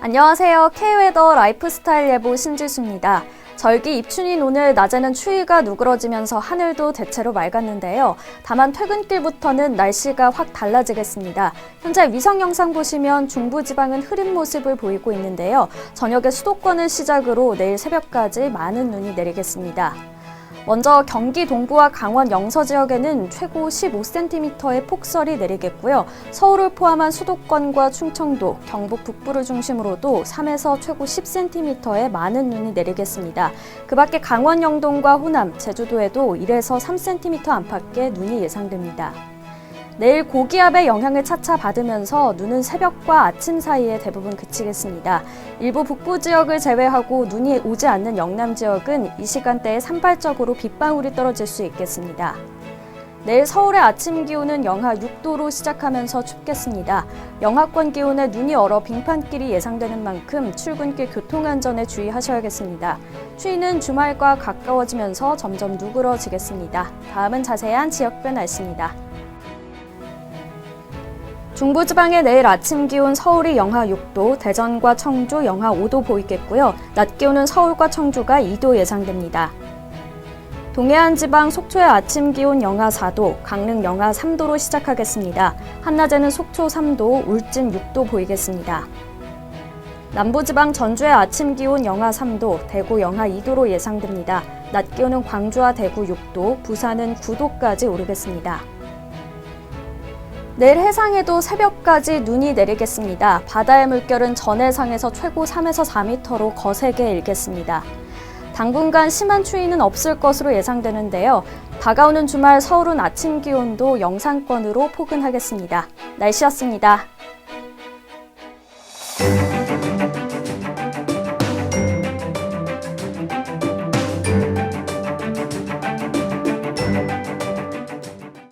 안녕하세요. K웨더 라이프스타일 예보 신지수입니다. 절기 입춘인 오늘 낮에는 추위가 누그러지면서 하늘도 대체로 맑았는데요. 다만 퇴근길부터는 날씨가 확 달라지겠습니다. 현재 위성 영상 보시면 중부 지방은 흐린 모습을 보이고 있는데요. 저녁에 수도권을 시작으로 내일 새벽까지 많은 눈이 내리겠습니다. 먼저 경기 동부와 강원 영서 지역에는 최고 15cm의 폭설이 내리겠고요. 서울을 포함한 수도권과 충청도, 경북 북부를 중심으로도 3에서 최고 10cm의 많은 눈이 내리겠습니다. 그 밖에 강원 영동과 호남, 제주도에도 1에서 3cm 안팎의 눈이 예상됩니다. 내일 고기압의 영향을 차차 받으면서 눈은 새벽과 아침 사이에 대부분 그치겠습니다. 일부 북부 지역을 제외하고 눈이 오지 않는 영남 지역은 이 시간대에 산발적으로 빗방울이 떨어질 수 있겠습니다. 내일 서울의 아침 기온은 영하 6도로 시작하면서 춥겠습니다. 영하권 기온에 눈이 얼어 빙판길이 예상되는 만큼 출근길 교통안전에 주의하셔야겠습니다. 추위는 주말과 가까워지면서 점점 누그러지겠습니다. 다음은 자세한 지역별 날씨입니다. 중부지방의 내일 아침 기온 서울이 영하 6도, 대전과 청주 영하 5도 보이겠고요. 낮 기온은 서울과 청주가 2도 예상됩니다. 동해안 지방 속초의 아침 기온 영하 4도, 강릉 영하 3도로 시작하겠습니다. 한낮에는 속초 3도, 울진 6도 보이겠습니다. 남부지방 전주의 아침 기온 영하 3도, 대구 영하 2도로 예상됩니다. 낮 기온은 광주와 대구 6도, 부산은 9도까지 오르겠습니다. 내일 해상에도 새벽까지 눈이 내리겠습니다. 바다의 물결은 전 해상에서 최고 3에서 4m로 거세게 일겠습니다. 당분간 심한 추위는 없을 것으로 예상되는데요. 다가오는 주말 서울은 아침 기온도 영상권으로 포근하겠습니다. 날씨였습니다.